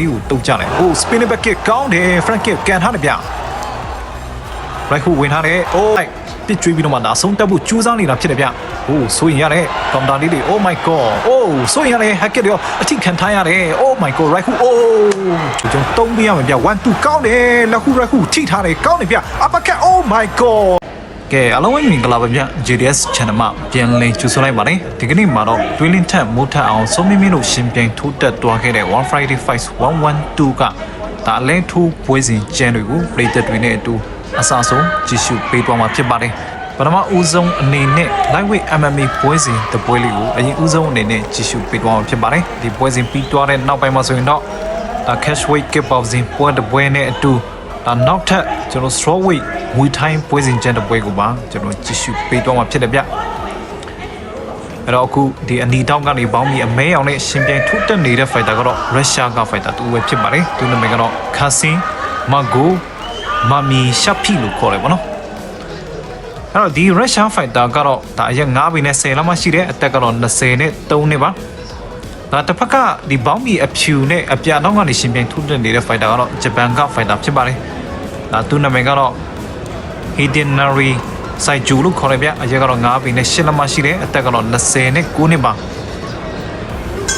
လေးကိုတုတ်ကြတယ်ဟို spin back kick ကောင်းတယ် front kick ကန်ထားတယ်ဗျ right hook ဝင်ထားတယ် oh ပစ်ကျွေးပြီးတော့မှဒါဆုံးတက်ဖို့ကြိုးစားနေတာဖြစ်တယ်ဗျဟိုဆိုရင်ရတယ်ကောင်တာလေးတွေ oh my god oh ဆိုရင်ရတယ် hack ရောအထိခံထားရတယ် oh my god right hook oh ကျွန်တော်တုံးပြရမယ်ဗျ1 2ကောင်းတယ်လက် hook right hook ထိထားတယ်ကောင်းတယ်ဗျ uppercut oh my god ကဲအလုံးဝမင်္ဂလာပါဗျ JDS channel မှာပြန်လည်ကြိုဆိုလိုက်ပါတယ်ဒီကနေ့မှာတော့တွင်းလင်းထက်မိုးထက်အောင်စုံမင်းမင်းတို့ရှင်ပြိုင်ထိုးတက်သွားခဲ့တဲ့1 Friday Fight 112ကဒါလဲထိုးပွဲစဉ်ကျန်းတွေကိုပြည်သက်တွေနဲ့အတူအစအဆုံးကြည့်ရှုပေးသွားမှာဖြစ်ပါတယ်ပထမဦးဆုံးအနေနဲ့ Lightweight MMA ပွဲစဉ်တပွဲလေးကိုအရင်ဦးဆုံးအနေနဲ့ကြည့်ရှုပေးသွားမှာဖြစ်ပါတယ်ဒီပွဲစဉ်ပြီးသွားတဲ့နောက်ပိုင်းမှာဆိုရင်တော့ဒါ cash weight kickboxing ပွဲတစ်ပွဲနဲ့အတူဒါနောက်ထပ်ကျွန်တော် straw weight မွေထိုင်းပွဲစဉ်ကျန်းတစ်ပွဲကိုပါကျွန်တော်ကြည့်ရှုပေးသွားမှာဖြစ်တယ်ဗျအဲ့တော့အခုဒီအနီတောင်းကနေပေါင်းပြီးအမဲအောင်နဲ့ရှင်ပြိုင်ထိုးတက်နေတဲ့ fighter ကတော့ Russia က fighter တူပဲဖြစ်ပါတယ်သူနာမည်ကတော့ Kasim Mago Mami Shafi လို့ခေါ်တယ်ဗောနော်အဲ့တော့ဒီ Russian fighter ကတော့ဒါအရက်9ပေနဲ့10လောက်မှရှိတယ်အသက်ကတော့20နဲ့3နှစ်ပါဒါတစ်ဖက်ကဒီဘောင်းမီအဖြူနဲ့အပြာတော့ကနေရှင်ပြိုင်ထိုးတက်နေတဲ့ fighter ကတော့ဂျပန်က fighter ဖြစ်ပါတယ်ဒါသူနာမည်ကတော့ Hidenari စိုက်ဂျူလို့ခေါ်ရပြအရက်ကတော့9ပေနဲ့10လက်မှရှိတယ်အသက်ကတော့20နဲ့9နှစ်ပါ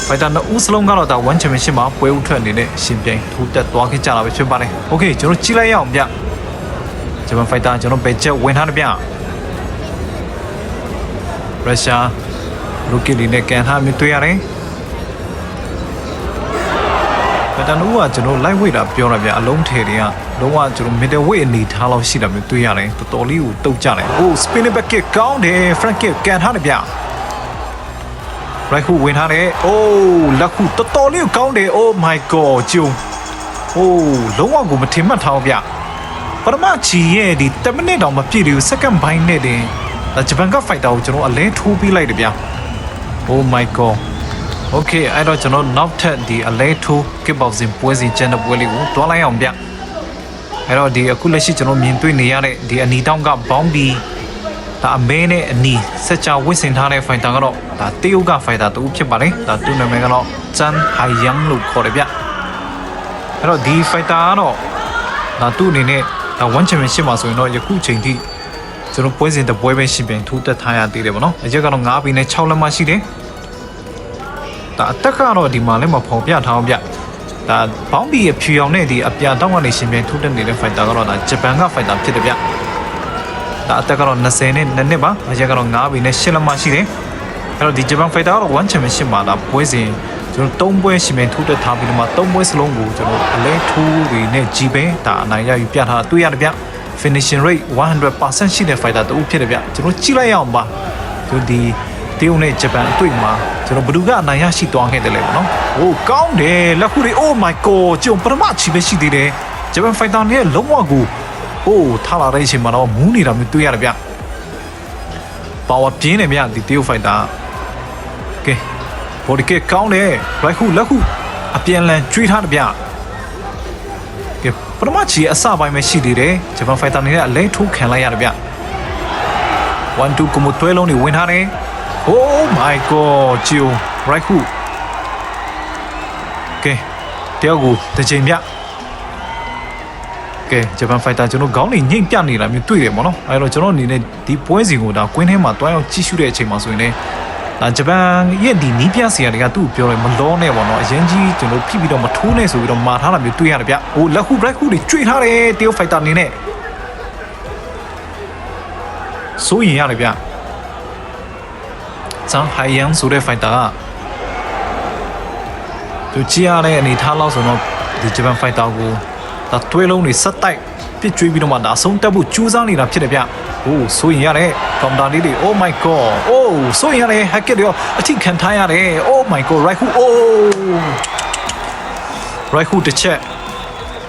ဖိုက်တာနှစ်ဦးစလုံးကတော့ဒါ1 championship မှာပွဲဥထွက်နေတဲ့ရှင်ပြိုင်ထိုးတက်သွားခဲ့ကြတာပဲဖြစ်ပါတယ်။ Okay ကျွန်တော်ကြည့်လိုက်ရအောင်ဗျ။ဂျပန်ဖိုက်တာကျွန်တော်ဘယ်ချက်ဝင်ထားတယ်ဗျ။ရုရှားလူကီလီနဲ့ကန်ထားမြတွေ့ရတယ်။ ဘယ်တနူးကကျွန်တော် light weight တာပြောရဗျအလုံးထဲတွေကလုံးဝကျွန်တော် middle weight အနေထားလောက်ရှိတာမျိုးတွေ့ရတယ်တော်တော်လေးကိုတုတ်ကြတယ်။ဟို spinning back kick ကောင်းတယ် front kick ကန်ထားတယ်ဗျ။ right hook ဝင်ထားတယ်။ oh လက်ခုတော်တော်လေးကိုကောင်းတယ်။ oh my god ကျုံ။ oh လုံးဝကိုမထင်မှတ်ထားဘူးဗျ။ပထမချီရဲ့ဒီ10မိနစ်တောင်မပြည့်သေးဘူး second bind နဲ့တင်ဒါဂျပန်က fighter ကိုကျွန်တော်အလဲထိုးပေးလိုက်တယ်ဗျ။ oh my god okay အဲ့တော့ကျွန်တော်နောက်ထပ်ဒီအလဲထိုး kickboxing ပွဲစဉ်ကျန်တဲ့ပွဲလေးကိုတွားလိုက်အောင်ဗျ။အဲ့တော့ဒီအခုလက်ရှိကျွန်တော်မြင်တွေ့နေရတဲ့ဒီအနီတောင်းကဘောင်းဘီဒါအမဲနဲ့အနီစက်ချဝစ်စင်ထားတဲ့ fighter ကတော့ဒါတရုတ်က fighter တူဖြစ်ပါတယ်ဒါသူ့နာမည်ကတော့ချန်ဟိုင်ယန်လို့ခေါ်တယ်ဗျအဲ့တော့ဒီ fighter ကတော့ဒါသူ့အနေနဲ့ဒါ one championship မှာဆိုရင်တော့ယခုချိန်ထိကျွန်တော်ပွဲစဉ်တစ်ပွဲပဲရှင်ပြန်ထိုးတက်ထားရသေးတယ်ဗောနော်အရက်ကတော့9ပေနဲ့6လက်မှရှိတယ် ဒါအသက်ကတော့ဒီမှာလည်းမဖော်ပြထားအောင်ဗျဒါဘောင်းဘီအဖြူရောင်နဲ့ဒီအပြာတောင်းကနေရှင်ပြန်ထိုးတက်နေတဲ့ fighter ကတော့ဒါဂျပန်က fighter ဖြစ်တယ်ဗျဒါအသက်ကတော့20နဲ့2နှစ်ပါအရက်ကတော့9ပေနဲ့10လက်မှရှိတယ်အဲ့တော့ဒီဂျပန် fighter ကတော့1 championship မှာဒါပွဲစဉ်ကျွန်တော်၃ပွဲရှင်ပြန်ထိုးတက်ထားပြီးတော့မှ၃ပွဲစလုံးကိုကျွန်တော်အလဲထိုးတွေနဲ့ကြီးပဲဒါအနိုင်ရယူပြထားတာတွေ့ရတယ်ဗျ finishing rate 100%ရှိတဲ့ fighter တူဖြစ်တယ်ဗျကျွန်တော်ကြည့်လိုက်ရအောင်ပါသူဒီ တရုတ်နဲ့ဂျပန်အတွေ့မှာကျွန်တော်ဘယ်သူကအနိုင်ရရှိသွားခဲ့တယ်လဲပေါ့နော်။ဟိုကောင်းတယ်လက်ခုတွေ oh my god ကျွန်တော်ပထမချီပဲရှိသေးတယ်ဂျပန် fighter နဲ့လုံးဝကိုဟိုထားလာတဲ့အချိန်မှာတော့မူးနေတာမျိုးတွေ့ရတယ်ဗျ။ power ပြင်းတယ်ဗျဒီတရုတ် fighter ကဲ body kick ကောင်းတယ် right hook လက်ခုအပြန်လန်ကျွေးထားတယ်ဗျ။ကဲပထမချီအစပိုင်းပဲရှိသေးတယ်ဂျပန် fighter နေနဲ့အလဲထိုးခံလိုက်ရတယ်ဗျ1 2ကမတွဲလုံးနေဝင်ထားတယ် Oh my god ဂျီယို right hook ကဲတယောက်ကိုတစ်ချိန်ပြကဲဂျပန်ဖိုက်တာကျွန်တော်ခေါင်းနေညိတ်ပြနေတာမျိုးတွေ့တယ်ပေါ့နော်အဲတော့ကျွန်တော်အနေနဲ့ဒီပွဲစဉ်ကိုဒါကွင်းထဲမှာတွားရောက်ကြည့်ရှုတဲ့အချိန်မှာဆိုရင်လည်းဒါဂျပန်ရဲ့ဒီနီးပြဆရာတွေကသူ့ကိုပြောတယ်မလောနဲ့ပေါ့နော်အရင်ကြီးကျွန်တော်ဖိပြီးတော့မထိုးနဲ့ဆိုပြီးတော့မာထားတာမျိုးတွေ့ရတယ်ဗျဟိုလက်ခု right hook တွေကျွေထားတယ်တယောက်ဖိုက်တာအနေနဲ့စိုးရင်ရတယ်ဗျ ဇန်ဟိုင်ယန်ဆိုတဲ့ fighter ကသူကြည့်ရတဲ့အနေထားလောက်ဆိုတော့ဒီဂျပန် fighter ကိုဒါတွဲလုံးတွေဆက်တိုက်ပစ်ကျွေးပြီးတော့မှဒါအဆုံးတက်ဖို့ကြိုးစားနေတာဖြစ်တယ်ဗျ။ဟိုးဆိုရင်ရတယ်ကောင်တာလေးတွေ oh my god oh ဆိုရင်ရတယ် hacker တွေအထိခံထားရတယ် oh my god right hook oh right hook တစ်ချက်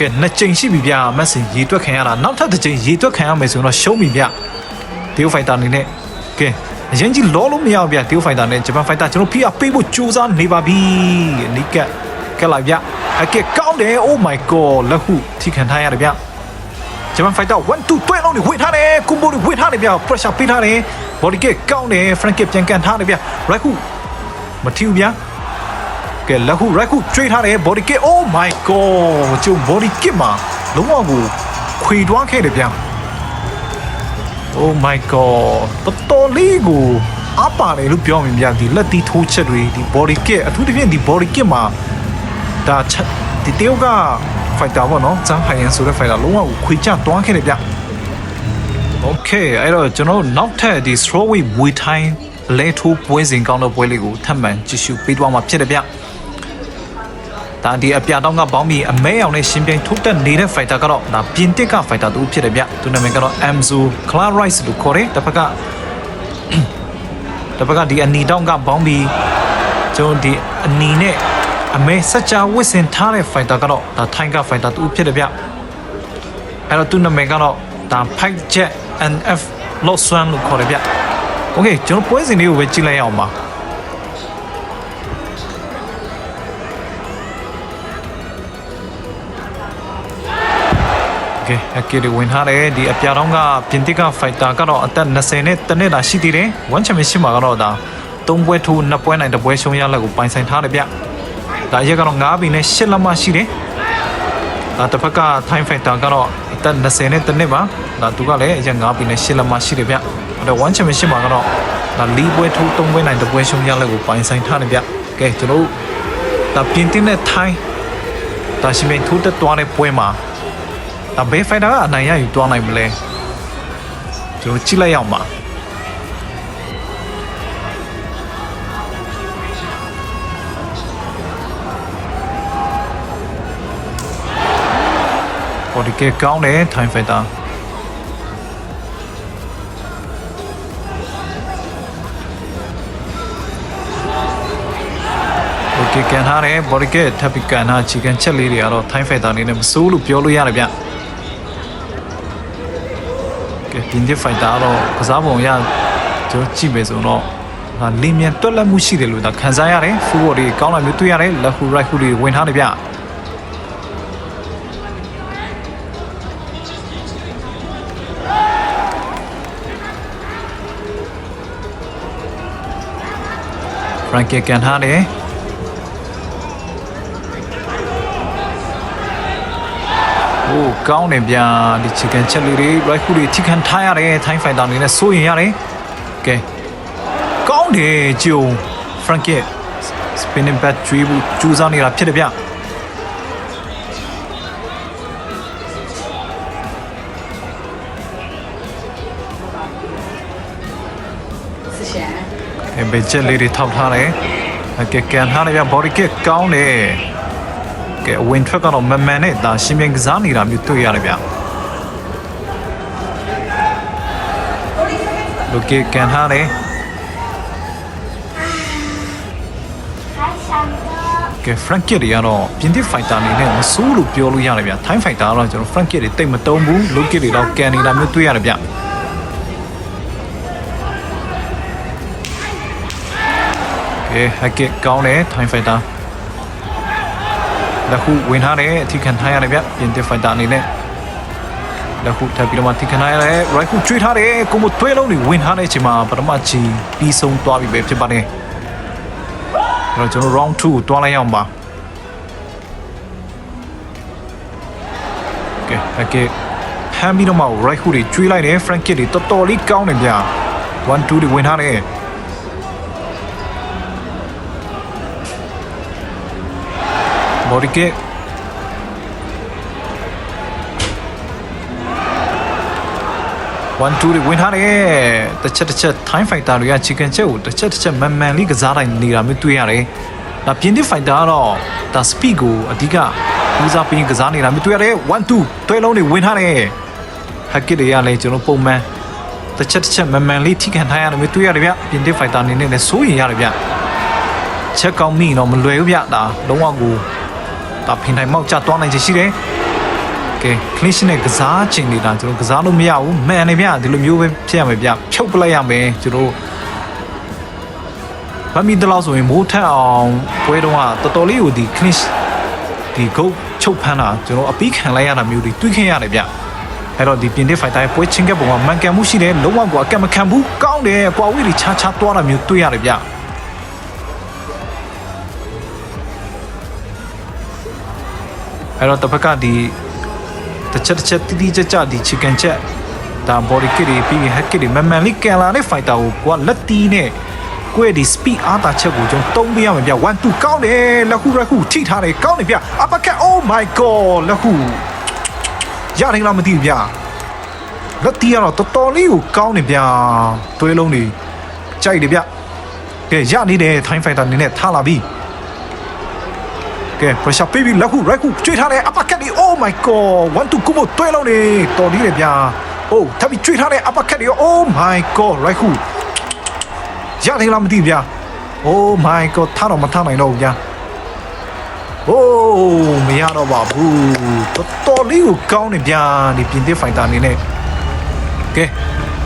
ကဲနှစ်ချိန်ရှိပြီဗျာမက်ဆင်ရေတွက်ခံရတာနောက်ထပ်တစ်ချိန်ရေတွက်ခံရမယ်ဆိုရင်တော့ရှုံးပြီဗျ။ဒီ fighter အနေနဲ့ကဲ အရင်ကြီးလောလို့မရဘူးဗျတေးဖိုင်တာနဲ့ဂျပန်ဖိုင်တာကျွန်တော်ဖိအားပေးဖို့ကြိုးစားနေပါပြီအနိကကက်လိုက်ဗျအကဲကောင်းတယ် oh my god လက်ဟုထိခံထားရတယ်ဗျဂျပန်ဖိုင်တာ1 2 12လုံးနေဝေ့ထားတယ်ကွန်ဘိုတွေဝေ့ထားတယ်ဗျ pressure ပေးထားတယ် body kick ကောင်းတယ် front kick ပြန်ကန်ထားတယ်ဗျ right hook မထီဘူးဗျကဲလက်ခု right ခုကျွေးထားတယ် body kick oh my god ကျုံ body kick မှာလုံးဝကိုခွေတွားခဲ့တယ်ဗျာ oh my god တော်တော်လေးကိုအပါတယ်လို့ပြောမြင်ဗျာဒီလက်တီးထိုးချက်တွေဒီ body kick အထူးသဖြင့်ဒီ body kick မှာဒါချက်ဒီတယောက်က fighter ပေါ့နော်ဇန်ဟိုင်ယန်ဆိုတဲ့ fighter လုံးဝကိုခွေချတွားခဲ့တယ်ဗျာ Okay အဲ့တော့ကျွန်တော်တို့နောက်ထပ်ဒီ strawweight မွေထိုင်းလဲထိုးပွဲစဉ်ကောင်းတဲ့ပွဲလေးကိုထပ်မံကြည့်ရှုပေးသွားမှာဖြစ်တယ်ဗျ။ ဒါဒီအပြတောင်းကဘောင်းမီအမဲအောင်နဲ့ရှင်ပြိုင်ထိုးတက်နေတဲ့ fighter ကတော့ဒါပြင်တစ်က fighter တူဖြစ်တယ်ဗျ။သူနာမည်ကတော့ Amzo Clarice လို့ခေါ်တယ်။တစ်ဖက်ကတစ်ဖက်ကဒီအနီတောင်းကဘောင်းမီကျွန်တော်ဒီအနီနဲ့အမဲစကြဝစ်စင်ထားတဲ့ fighter ကတော့ဒါထိုင်းက fighter တူဖြစ်တယ်ဗျ။အဲ့တော့သူနာမည်ကတော့ဒါ Pike Jet NF လို့ဆွမ်းလို့ခေါ်တယ်ဗျ။ Okay ကျွန်တော်ပွဲစဉ်လေးကိုပဲကြည့်လိုက်အောင်ပါ။ Okay အကယ်ဒဝင်ထားတယ်ဒီအပြာတောင်းကပြင်တစ်က fighter ကတော့အသက်20နဲ့တနစ်တာရှိသေးတယ်။ One Championship မှာကတော့ဒါ၃ပွဲထိုး၂ပွဲနိုင်တစ်ပွဲရှုံးရလက်ကိုပိုင်ဆိုင်ထားတယ်ဗျ။ဒါရက်ကတော့9ဘီနဲ့10လက်မရှိတယ်။ဒါတစ်ဖက်က Time Fighter ကတော့အသက်20နဲ့တနစ်ပါဒါသူကလည်းအရက်9ဘီနဲ့10လက်မရှိတယ်ဗျအဲ့တော့1 championship မှာကတော့ဒါလီပွဲထိုး3ပွဲနိုင်တစ်ပွဲရှုံးရလက်ကိုပိုင်ဆိုင်ထားတယ်ဗျကဲကျွန်တော်တို့ဒါပြင်တင်းနဲ့ Thai ဒါရှင်ပြိုင်ထိုးတက်သွားတဲ့ပွဲမှာ ။ဒါဘယ်ဖိုင်တာကအနိုင်ရယူသွားနိုင်မလဲ။ကျွန်တော်ကြည့်လိုက်အောင်ပါ။ဟောဒီကဲကောင်းတယ် time fighter ဒီကန်ထားတယ် body kit ထပ်ပြီးကန်ထားချီကန်ချက်လေးတွေကတော့ time fighter အနေနဲ့မစိုးလို့ပြောလို့ရတယ်ဗျ။ ကဲပြင်းတဲ့ fighter တော့ကစားပုံရကျွန်တော်ကြည့်မယ်ဆိုတော့ဟာလင်းမြန်တွက်လက်မှုရှိတယ်လို့ဒါခံစားရတယ် full body ကောင်းလာမျိုးတွေ့ရတယ်လက်ဟူ right ဟူတွေဝင်ထားတယ်ဗျ Frankie ကန်ထားတယ် โอ้ကောင်းတယ်ဗျာဒီ chicken ချက်လေးတွေ right ခုတွေထိခံထားရတယ် Thai fighter အနေနဲ့စိုးရင်ရတယ်ကဲကောင်းတယ်ဂျုံ Frankie spinning back ကျွေးဖို့ကြိုးစားနေတာဖြစ်တယ်ဗျ 思贤， အဲဘယ်ချက်လေးတွေထောက်ထားတယ်အကဲကန်ထားတယ်ဗျ body kick ကောင်းတယ် ကဲအဝင်ထွက်ကတော့မမှန်နဲ့ဒါရှင်ပြန်ကစားနေတာမျိုးတွေ့ရတယ်ဗျာလူကေကန်ထားတယ်ကဲ Frankit တွေကတော့ပြင်သစ် fighter အနေနဲ့မစိုးလို့ပြောလို့ရတယ်ဗျ။ Thai fighter ကတော့ကျွန်တော် Frankit တွေတိတ်မတုံးဘူး။ Lokit တွေတော့ကန်နေတာမျိုးတွေ့ရတယ်ဗျ။ကဲ Hackett ကောင်းတယ် Thai fighter ။ လက်ခုဝင်ထားတယ်အထိခံထားရတယ်ဗျပြင်သစ် fighter အနေနဲ့လက်ခုထပ်ပြီးတော့မှထိခံထားရတယ် right ခုကျွေးထားတယ်ကိုမသွေးလုံးတွေဝင်ထားတဲ့အချိန်မှာပထမချီပြီးဆုံးသွားပြီပဲဖြစ်ပါတယ်အဲ့တော့ကျွန်တော် round 2ကိုတွားလိုက်ရအောင်ပါကဲအကေဟမ်ပြီးတော့မှ right ခုတွေကျွေးလိုက်တယ် frank kid တွေတော်တော်လေးကောင်းတယ်ဗျ1 2တွေဝင်ထားတယ် body kick 1 2တွေဝင်ထားတယ်တစ်ချက်တစ်ချက် time fighter တွေက chicken ချက်ကိုတစ်ချက်တစ်ချက်မန်မန်လေးကစားတိုင်းနေတာမျိုးတွေ့ရတယ်ဒါပြင်းသစ် fighter ကတော့ဒါ speed ကိုအဓိကဦးစားပေးကစားနေတာမျိုးတွေ့ရတယ်1 2တွဲလုံးတွေဝင်ထားတယ် hack တွေကလည်းကျွန်တော်ပုံမှန်တစ်ချက်တစ်ချက်မန်မန်လေးထိခံထားရတယ်မျိုးတွေ့ရတယ်ဗျပြင်းသစ် fighter အနေနဲ့လည်းစိုးရင်ရတယ်ဗျချက်ကောင်းမိတော့မလွယ်ဘူးဗျဒါလုံးဝကို ဒါဖင်တိုင်းမောက်ကျသွားနိုင်ချေရှိတယ်ကဲ clinch နဲ့ကစားချိန်နေတာကျွန်တော်ကစားလို့မရဘူးမှန်တယ်ဗျဒီလိုမျိုးပဲဖြစ်ရမယ်ဗျဖြုတ်ပလိုက်ရမယ်ကျွန်တော်ဗမီတလောက်ဆိုရင်မိုးထက်အောင်ပွဲတော့ကတော်တော်လေးကိုဒီ clinch ဒီ goal ချုပ်ဖမ်းတာကျွန်တော်အပီးခံလိုက်ရတာမျိုးတွေတွေးခင်ရတယ်ဗျအဲ့တော့ဒီပြင်တစ်ဖိုက်တိုင်းပွဲချင်းကပ်ပုံကမှန်ကန်မှုရှိတယ်လုံးဝကိုအကက်မခံဘူးကောင်းတယ်ကွာဝေးတွေချာချာသွားတာမျိုးတွေးရတယ်ဗျ အဲ့တော့တစ်ဖက်ကဒီတစ်ချက်တစ်ချက်တိတိကျကျဒီ chicken ချက်ဒါ body kit တွေပြီးရင် head kit တွေမန်မှန်လေးကန်လာတဲ့ fighter ကိုကိုကလက်တီးနဲ့ကိုယ့်ရဲ့ဒီ speed အားတာချက်ကိုကျွန်တော်တုံးပေးရမယ်ဗျ1 2ကောင်းတယ်လက်ခုလက်ခုထိထားတယ်ကောင်းတယ်ဗျ uppercut oh my god လက်ခုရတယ်လားမသိဘူးဗျလက်တီးကတော့တော်တော်လေးကိုကောင်းတယ်ဗျတွဲလုံးတွေကြိုက်တယ်ဗျကဲရနေတယ် time fighter အနေနဲ့ထားလာပြီ ကဲ pressure ပေးပြီးလက်ခု right ခုကျွေးထားတယ် uppercut ဒီ oh my god 1 2 combo တွဲလုံးနေတော်သေးတယ်ဗျ oh ထပ်ပြီးကျွေးထားတယ် uppercut ဒီ oh my god right ခုရတယ်လားမသိဘူးဗျ oh my god ထားတော့မထားနိုင်တော့ဘူးဗျ oh မရတော့ပါဘူးတော်တော်လေးကိုကောင်းနေဗျာဒီပြင်သစ် fighter အနေနဲ့ကဲ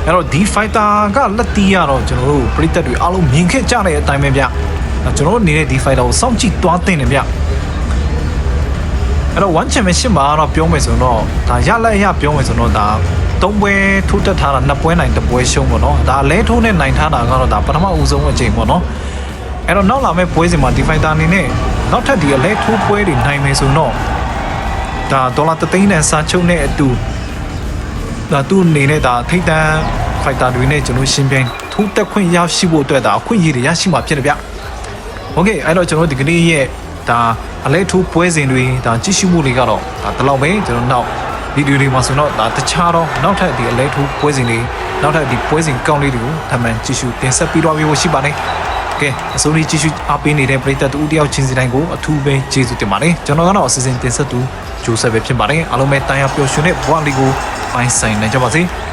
အဲ့တော့ဒီ fighter ကလက်တီးရတော့ကျွန်တော်တို့ပရိသတ်တွေအားလုံးမြင်ခဲ့ကြတဲ့အတိုင်းပဲဗျအဲ့ကျွန်တော်တို့အနေနဲ့ဒီ fighter ကိုစောင့်ကြည့်သွားသင့်တယ်ဗျ အဲ့တော့ one championship မှာတော့ပြောမယ်ဆိုတော့ဒါရလက်ရပြောမယ်ဆိုတော့ဒါသုံးပွဲထိုးတက်ထားတာနှစ်ပွဲနိုင်တစ်ပွဲရှုံးပေါ့နော်ဒါလဲထိုးနဲ့နိုင်ထားတာကတော့ဒါပထမဦးဆုံးအချိန်ပေါ့နော်အဲ့တော့နောက်လာမယ့်ပွဲစဉ်မှာဒီ fighter အနေနဲ့နောက်ထပ်ဒီအလဲထိုးပွဲတွေနိုင်မယ်ဆိုတော့ဒါဒေါ်လာ3သိန်းနဲ့စာချုပ်နဲ့အတူဒါသူ့အနေနဲ့ဒါထိတ်တန်း fighter တွေနဲ့ကျွန်တော်ရှင်းပြိုင်ထိုးတက်ခွင့်ရရှိဖို့အတွက်ဒါအခွင့်အရေးတွေရရှိမှာဖြစ်တယ်ဗျ။ Okay အဲ့တော့ကျွန်တော်ဒီကနေ့ရဲ့ ဒါအလဲထိုးပွဲစဉ်တွေဒါကြည့်ရှုမှုတွေကတော့ဒါဒီလောက်ပဲကျွန်တော်နောက်ဗီဒီယိုတွေမှာဆိုတော့ဒါတခြားတော့နောက်ထပ်ဒီအလဲထိုးပွဲစဉ်တွေနောက်ထပ်ဒီပွဲစဉ်ကောင်းလေးတွေကိုထပ်မံကြည့်ရှုတင်ဆက်ပြီးတော့မျိုးရှိပါတယ်။ကဲအစိုးရကြည့်ရှုအားပေးနေတဲ့ပရိသတ်တူတယောက်ချင်းစီတိုင်းကိုအထူးပဲကျေးဇူးတင်ပါတယ်ကျွန်တော်ကတော့အစီအစဉ်တင်ဆက်သူဂျိုးဆက်ပဲဖြစ်ပါတယ်အားလုံးပဲတာယာပျော်ရွှင်တဲ့ဘဝလေးကိုပိုင်ဆိုင်နိုင်ကြပါစေ။